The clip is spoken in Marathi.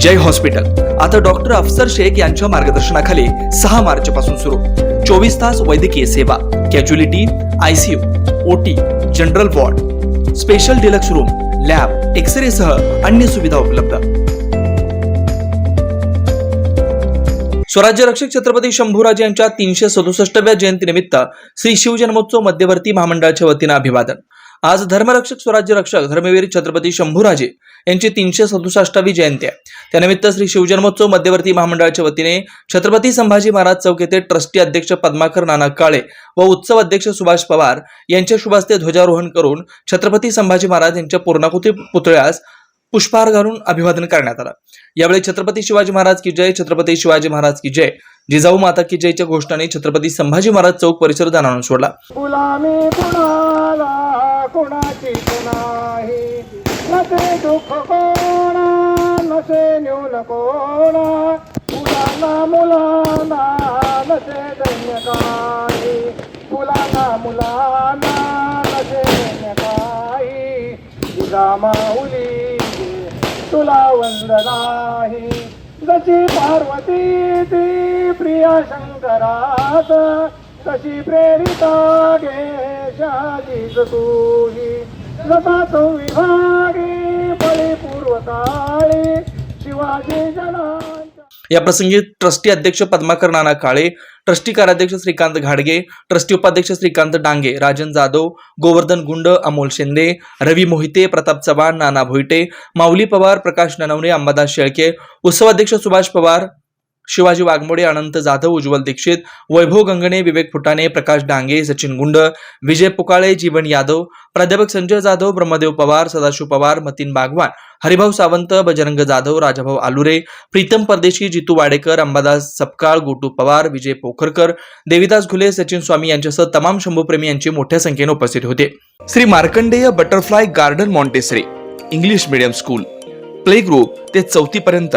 जय हॉस्पिटल. आता डॉक्टर अफसर शेख यांच्या मार्गदर्शनाखाली सहा मार्च पासून सुरू. चोवीस तास वैद्यकीय सेवा casualty ICU OT general ward special deluxe room lab X ray सह अन्य सुविधा उपलब्ध. स्वराज्य रक्षक छत्रपती शंभूराजे यांच्या तीनशे सदुसष्टव्या जयंतीनिमित्त श्री शिवजन्मोत्सव मध्यवर्ती महामंडळाच्या वतीनं अभिवादन. आज धर्मरक्षक स्वराज्य रक्षक धर्मवीर छत्रपती शंभूराजे यांची तीनशे सदुसष्टावी जयंती आहे. त्यानिमित्त श्री शिवजन्मोत्सव मध्यवर्ती महामंडळाच्या वतीने छत्रपती संभाजी महाराज चौक येथे ट्रस्टी अध्यक्ष पद्माकर नाना काळे व उत्सव अध्यक्ष सुभाष पवार यांच्या शुभास्ते ध्वजारोहण करून छत्रपती संभाजी महाराज यांच्या पूर्णाकृती पुतळ्यास पुष्पहार घालून अभिवादन करण्यात आलं. यावेळी छत्रपती शिवाजी महाराज की जय छत्रपती शिवाजी महाराज की जय जिजाऊ माता की जयच्या घोषणाने छत्रपती संभाजी महाराज चौक परिसर जाणून सोडला. कोणाची नाही? नसे दुःख कोणा? नसे न्यून कोणा? मुलांना मुलांना नसे धन्य काही. मुलांना मुलांना नसे धन्य काही. तुझा माऊली तुला वंदनाही जशी पार्वती ती प्रिया शंकरात तशी प्रेरिता घेशाची तुही जसा तो बळी पूर्वकाळी शिवाजी जना या प्रसंगी ट्रस्टी अध्यक्ष पद्माकर नाना काळे ट्रस्टी कार्याध्यक्ष श्रीकांत घाडगे ट्रस्टी उपाध्यक्ष श्रीकांत डांगे राजन जाधव गोवर्धन गुंड अमोल शिंदे रवी मोहिते प्रताप चव्हाण नाना भोईटे माऊली पवार प्रकाश ननवणे अंबादास शेळके उत्सवाध्यक्ष सुभाष पवार शिवाजी वाघमोडे अनंत जाधव उज्ज्वल दीक्षित वैभव गंगणे विवेक फुटाणे प्रकाश डांगे सचिन गुंड विजय पुकाळे जीवन यादव प्राध्यापक संजय जाधव ब्रह्मदेव पवार सदाशिव पवार मतीन बागवान हरिभाऊ सावंत बजरंग जाधव राजाभाऊ आलुरे प्रीतम परदेशी जितू वाडेकर अंबादास सपकाळ गोटू पवार विजय पोखरकर देविदास घुले सचिन स्वामी यांच्यासह तमाम शंभूप्रेमी यांची मोठ्या संख्येने उपस्थित होते. Shri Markandeya butterfly garden Montessori English medium school. Play group ते चौथी पर्यंत